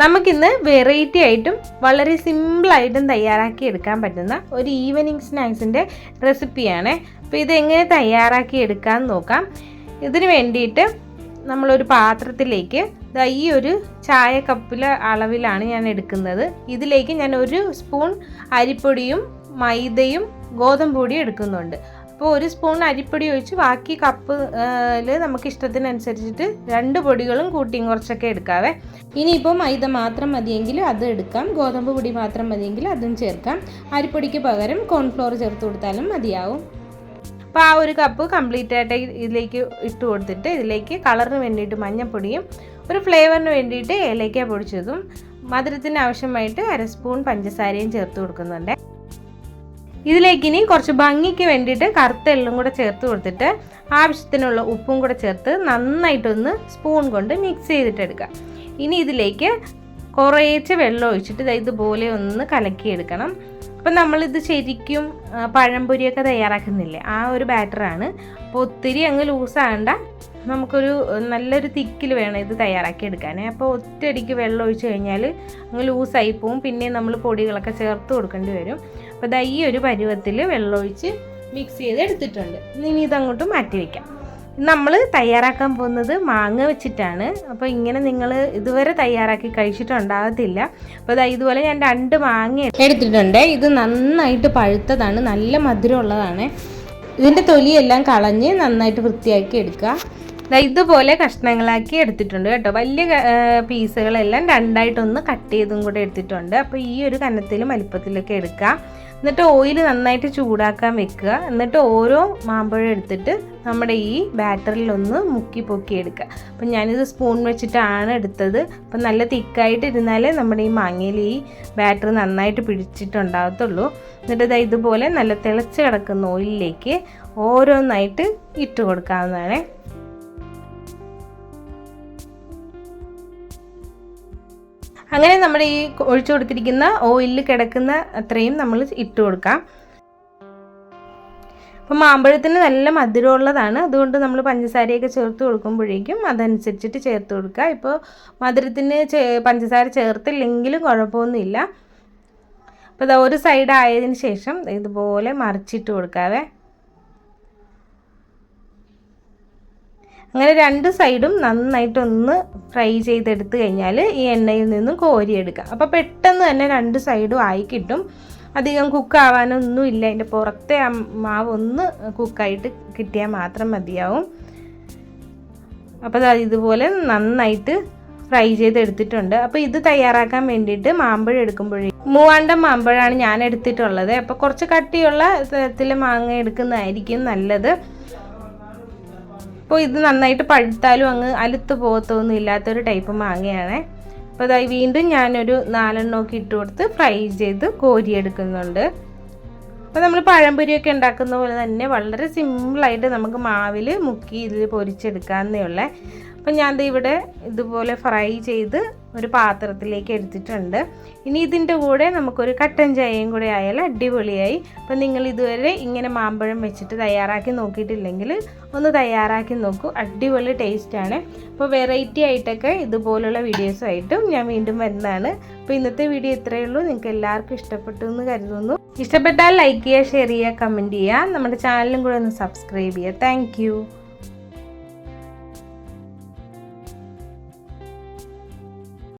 നമുക്കിന്ന് വെറൈറ്റി ആയിട്ടും വളരെ സിമ്പിളായിട്ടും തയ്യാറാക്കി എടുക്കാൻ പറ്റുന്ന ഒരു ഈവനിങ് സ്നാക്സിന്റെ റെസിപ്പിയാണ് അപ്പോൾ ഇതെങ്ങനെ തയ്യാറാക്കി എടുക്കാമെന്ന് നോക്കാം. ഇതിന് വേണ്ടിയിട്ട് നമ്മളൊരു പാത്രത്തിലേക്ക് ഈ ഒരു ചായ കപ്പിലെ അളവിലാണ് ഞാൻ എടുക്കുന്നത്. ഇതിലേക്ക് ഞാൻ ഒരു സ്പൂൺ അരിപ്പൊടിയും മൈദയും ഗോതമ്പ് പൊടിയും എടുക്കുന്നുണ്ട്. അപ്പോൾ ഒരു സ്പൂൺ അരിപ്പൊടി ഒഴിച്ച് ബാക്കി കപ്പിൽ നമുക്ക് ഇഷ്ടത്തിനനുസരിച്ചിട്ട് രണ്ട് പൊടികളും കൂട്ടിയും കുറച്ചൊക്കെ എടുക്കാവേ. ഇനിയിപ്പോൾ മൈദ മാത്രം മതിയെങ്കിൽ അത് എടുക്കാം. ഗോതമ്പ് പൊടി മാത്രം മതിയെങ്കിൽ അതും ചേർക്കാം. അരിപ്പൊടിക്ക് പകരം കോൺഫ്ലോർ ചേർത്ത് കൊടുത്താലും മതിയാവും. അപ്പോൾ ആ ഒരു കപ്പ് കംപ്ലീറ്റ് ആയിട്ട് ഇതിലേക്ക് ഇട്ട് കൊടുത്തിട്ട് ഇതിലേക്ക് കളറിന് വേണ്ടിയിട്ട് മഞ്ഞപ്പൊടിയും ഒരു ഫ്ലേവറിന് വേണ്ടിയിട്ട് ഏലയ്ക്ക പൊടിച്ചതും മധുരത്തിന് ആവശ്യമായിട്ട് അര സ്പൂൺ പഞ്ചസാരയും ചേർത്ത് കൊടുക്കുന്നുണ്ട്. ഇതിലേക്ക് ഇനി കുറച്ച് ഭംഗിക്ക് വേണ്ടിയിട്ട് കറുത്ത എള്ളും കൂടെ ചേർത്ത് കൊടുത്തിട്ട് ആവശ്യത്തിനുള്ള ഉപ്പും കൂടെ ചേർത്ത് നന്നായിട്ടൊന്ന് സ്പൂൺ കൊണ്ട് മിക്സ് ചെയ്തിട്ട് ഇനി ഇതിലേക്ക് കുറേച്ച് വെള്ളം ഒഴിച്ചിട്ട് ഇതുപോലെ ഒന്ന് കലക്കിയെടുക്കണം. അപ്പം നമ്മളിത് ശരിക്കും പഴംപൊരിയൊക്കെ തയ്യാറാക്കുന്നില്ലേ? ആ ഒരു ബാറ്ററാണ് അപ്പോൾ ഒത്തിരി അങ്ങ് ലൂസാകണ്ട നമുക്കൊരു നല്ലൊരു തിക്കിൽ വേണം ഇത് തയ്യാറാക്കി എടുക്കാൻ അപ്പോൾ ഒറ്റയടിക്ക് വെള്ളം ഒഴിച്ച് കഴിഞ്ഞാൽ അങ്ങ് ലൂസായി പോവും. പിന്നെ നമ്മൾ പൊടികളൊക്കെ ചേർത്ത് കൊടുക്കേണ്ടി വരും. അപ്പോൾ ദാ ഈ ഒരു പരുവത്തിൽ വെള്ളമൊഴിച്ച് മിക്സ് ചെയ്ത് എടുത്തിട്ടുണ്ട് ഇനി ഇതങ്ങോട്ട് മാറ്റി വയ്ക്കാം നമ്മൾ തയ്യാറാക്കാൻ പോകുന്നത് മാങ്ങ വെച്ചിട്ടാണ്. അപ്പോൾ ഇങ്ങനെ നിങ്ങൾ ഇതുവരെ തയ്യാറാക്കി കഴിച്ചിട്ടുണ്ടാകത്തില്ല. അപ്പോൾ ദാ ഇതുപോലെ ഞാൻ രണ്ട് മാങ്ങ എടുത്തിട്ടുണ്ട്. ഇത് നന്നായിട്ട് പഴുത്തതാണ് നല്ല മധുരമുള്ളതാണ്. ഇതിന്റെ തൊലിയെല്ലാം കളഞ്ഞ് നന്നായിട്ട് വൃത്തിയാക്കി എടുക്കുക. ഇതുപോലെ കഷ്ണങ്ങളാക്കി എടുത്തിട്ടുണ്ട് കേട്ടോ. വലിയ പീസുകളെല്ലാം രണ്ടായിട്ടൊന്ന് കട്ട് ചെയ്തും കൂടെ എടുത്തിട്ടുണ്ട്. അപ്പോൾ ഈ ഒരു കനത്തിലും വലിപ്പത്തിലൊക്കെ എടുക്കുക. എന്നിട്ട് ഓയിൽ നന്നായിട്ട് ചൂടാക്കാൻ വെക്കുക. എന്നിട്ട് ഓരോ മാമ്പഴം എടുത്തിട്ട് നമ്മുടെ ഈ ബാറ്ററിലൊന്ന് മുക്കി പൊക്കി എടുക്കുക. അപ്പം ഞാനിത് സ്പൂൺ വെച്ചിട്ടാണ് എടുത്തത്. അപ്പം നല്ല തിക്കായിട്ട് ഇരുന്നാലേ നമ്മുടെ ഈ മാങ്ങയിൽ ഈ ബാറ്റർ നന്നായിട്ട് പിടിച്ചിട്ടുണ്ടാകത്തുള്ളൂ. എന്നിട്ട് ഇതാ ഇതുപോലെ നല്ല തിളച്ച് കിടക്കുന്ന ഓയിലിലേക്ക് ഓരോന്നായിട്ട് ഇട്ട് കൊടുക്കാവുന്നതാണ്. അങ്ങനെ നമ്മൾ ഈ ഒഴിച്ചു കൊടുത്തിരിക്കുന്ന ഓയിലിൽ കിടക്കുന്ന അത്രയും നമ്മൾ ഇട്ട് കൊടുക്കാം. അപ്പം മാമ്പഴത്തിന് നല്ല മധുരമുള്ളതാണ്. അതുകൊണ്ട് നമ്മൾ പഞ്ചസാരയൊക്കെ ചേർത്ത് കൊടുക്കുമ്പോഴേക്കും അതനുസരിച്ചിട്ട് ചേർത്ത് കൊടുക്കുക. ഇപ്പോൾ മധുരത്തിന് പഞ്ചസാര ചേർത്തില്ലെങ്കിലും കുഴപ്പമൊന്നുമില്ല. അപ്പോൾ ഇതാ ഒരു സൈഡ് ആയതിന് ശേഷം ഇതുപോലെ മറിച്ചിട്ട് കൊടുക്കാവേ. അങ്ങനെ രണ്ട് സൈഡും നന്നായിട്ടൊന്ന് ഫ്രൈ ചെയ്തെടുത്ത് കഴിഞ്ഞാൽ ഈ എണ്ണയിൽ നിന്നും കോരിയെടുക്കാം. അപ്പോൾ പെട്ടെന്ന് തന്നെ രണ്ട് സൈഡും ആയി കിട്ടും. അധികം കുക്കാവാനൊന്നും ഇല്ല. അതിന്റെ പുറത്തെ മാവ് ഒന്ന് കുക്കായിട്ട് കിട്ടിയാൽ മാത്രം മതിയാവും. അപ്പോൾ ഇതുപോലെ നന്നായിട്ട് ഫ്രൈ ചെയ്തെടുത്തിട്ടുണ്ട്. അപ്പോൾ ഇത് തയ്യാറാക്കാൻ വേണ്ടിയിട്ട് മാമ്പഴം എടുക്കുമ്പോഴേ മൂവാണ്ടം മാമ്പഴമാണ് ഞാൻ എടുത്തിട്ടുള്ളത്. അപ്പോൾ കുറച്ച് കട്ടിയുള്ള തരത്തിൽ മാങ്ങ എടുക്കുന്നതായിരിക്കും നല്ലത്. അപ്പോൾ ഇത് നന്നായിട്ട് പഴുത്താലും അങ്ങ് അലുത്ത് പോകത്തൊന്നും ഇല്ലാത്തൊരു ടൈപ്പ് മാങ്ങയാണ്. അപ്പോൾ അതായി വീണ്ടും ഞാനൊരു നാലെണ്ണമൊക്കെ ഇട്ട് കൊടുത്ത് ഫ്രൈ ചെയ്ത് കോരിയെടുക്കുന്നുണ്ട്. അപ്പോൾ നമ്മൾ പഴംപൊരിയൊക്കെ ഉണ്ടാക്കുന്ന പോലെ തന്നെ വളരെ സിമ്പിളായിട്ട് നമുക്ക് മാവിൽ മുക്കി ഇതിൽ പൊരിച്ചെടുക്കാവുന്നേ ഉള്ളേ. അപ്പം ദേ ഇവിടെ ഇതുപോലെ ഫ്രൈ ചെയ്ത് ഒരു പാത്രത്തിലേക്ക് എടുത്തിട്ടുണ്ട്. ഇനി ഇതിന്റെ കൂടെ നമുക്കൊരു കട്ടൻ ചായയും കൂടെ ആയാൽ അടിപൊളിയായി. അപ്പം നിങ്ങൾ ഇതുവരെ ഇങ്ങനെ മാമ്പഴം വെച്ചിട്ട് തയ്യാറാക്കി നോക്കിയിട്ടില്ലെങ്കിൽ ഒന്ന് തയ്യാറാക്കി നോക്കൂ. അടിപൊളി ടേസ്റ്റാണ് അപ്പോൾ വെറൈറ്റി ആയിട്ടൊക്കെ ഇതുപോലുള്ള വീഡിയോസായിട്ടും ഞാൻ വീണ്ടും വരുന്നതാണ് അപ്പോൾ ഇന്നത്തെ വീഡിയോ ഇത്രയേ ഉള്ളൂ. നിങ്ങൾക്ക് എല്ലാവർക്കും ഇഷ്ടപ്പെട്ടു എന്ന് കരുതുന്നു. ഇഷ്ടപ്പെട്ടാൽ ലൈക്ക് ചെയ്യുക ഷെയർ ചെയ്യുക കമന്റ് ചെയ്യുക. നമ്മുടെ ചാനലും കൂടെ ഒന്ന് സബ്സ്ക്രൈബ് ചെയ്യുക. താങ്ക്